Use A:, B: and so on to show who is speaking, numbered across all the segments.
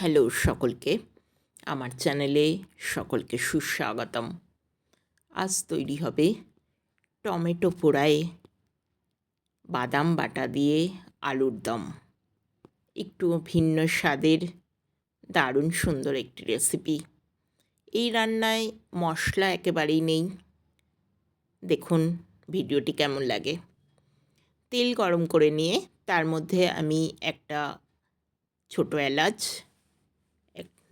A: Hello সকলকে, আমার চ্যানেলে সকলকে সুস্বাগতম। আজ তৈরি হবে টমেটো পোড়ায় বাদাম বাটা দিয়ে আলুর দম। একটু ভিন্ন স্বাদের, দারুণ সুন্দর একটি রেসিপি এই রান্নায় মশলা একেবারেই নেই। দেখুন ভিডিওটি কেমন লাগে। তেল গরম করে নিয়ে তার মধ্যে আমি একটা ছোটো এলাচ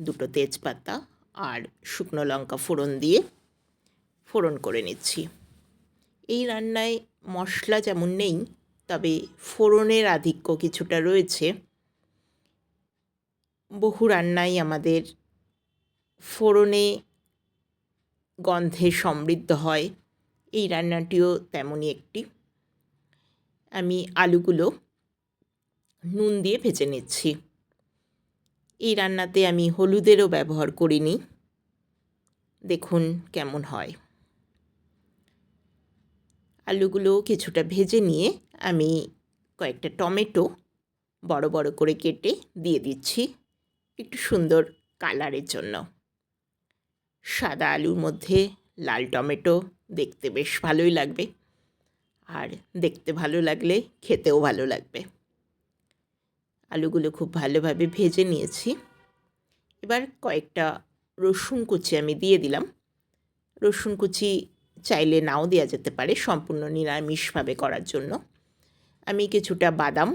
A: দুটো তেজপাতা আর শুকনো লঙ্কা ফোড়ন দিয়ে ফোড়ন করে নিচ্ছি। এই রান্নায় মশলা যেমন নেই, তবে ফোড়নের আধিক্য কিছুটা রয়েছে। বহু রান্নাই আমাদের ফোড়নে গন্ধে সমৃদ্ধ হয়। এই রান্নাটিও তেমনই একটি। আমি আলুগুলো নুন দিয়ে ভেজে নিচ্ছি। এই রান্নাতে আমি হলুদেরও ব্যবহার করিনি। দেখুন কেমন হয়। আলুগুলো কিছুটা ভেজে নিয়ে আমি কয়েকটা টমেটো বড় বড় করে কেটে দিয়ে দিচ্ছি একটু সুন্দর কালারের জন্য। সাদা আলুর মধ্যে লাল টমেটো দেখতে বেশ ভালোই লাগবে। আর দেখতে ভালো লাগলে খেতেও ভালো লাগবে। আলুগুলো খুব ভালোভাবে ভেজে নিয়েছি। এবার কয়েকটা রসুন কুচি আমি দিয়ে দিলাম। রসুন কুচি চাইলে নাও দেওয়া যেতে পারে সম্পূর্ণ নিরামিষভাবে করার জন্য। আমি কিছুটা বাদাম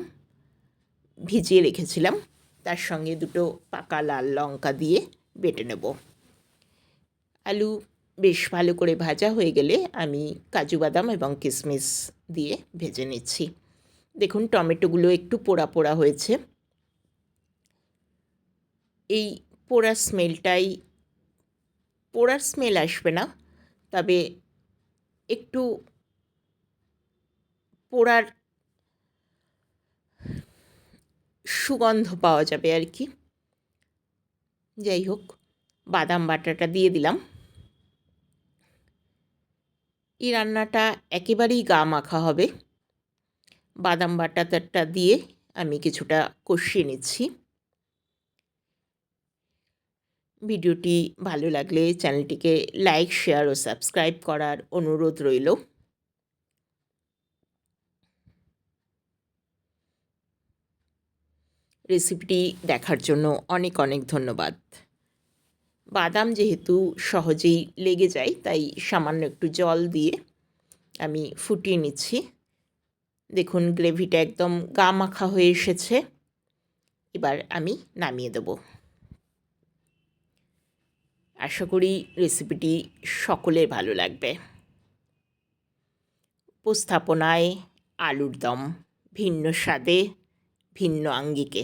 A: ভিজিয়ে রেখেছিলাম। তার সঙ্গে দুটো পাকা লাল লঙ্কা দিয়ে বেটে নেব। আলু বেশ ভালো করে ভাজা হয়ে গেলে আমি কাজু বাদাম এবং কিশমিশ দিয়ে ভেজে নিচ্ছি। দেখুন, টমেটোগুলো একটু পোড়া পোড়া হয়েছে। এই পোড়া স্মেলটাই, পোড়ার স্মেল আসবে না, তবে একটু পোড়ার সুগন্ধ পাওয়া যাবে আর কি। যাই হোক, বাদাম বাটাটা দিয়ে দিলাম। এই রান্নাটা একেবারেই গা মাখা হবে। বাদাম বাটাটা দিয়ে আমি কিছুটা কষিয়ে নিচ্ছি। ভিডিওটি ভালো লাগলে চ্যানেলটিকে লাইক, শেয়ার ও সাবস্ক্রাইব করার অনুরোধ রইল। রেসিপিটি দেখার জন্য অনেক অনেক ধন্যবাদ। বাদাম যেহেতু সহজেই লেগে যায়, তাই সামান্য একটু জল দিয়ে আমি ফুটিয়ে নিচ্ছি। দেখুন, গ্রেভিটা একদম গা মাখা হয়ে এসেছে। এবার আমি নামিয়ে দেব। আশা করি রেসিপিটি সকলের ভালো লাগবে। উপস্থাপনায় আলুর দম, ভিন্ন স্বাদে, ভিন্ন আঙ্গিকে।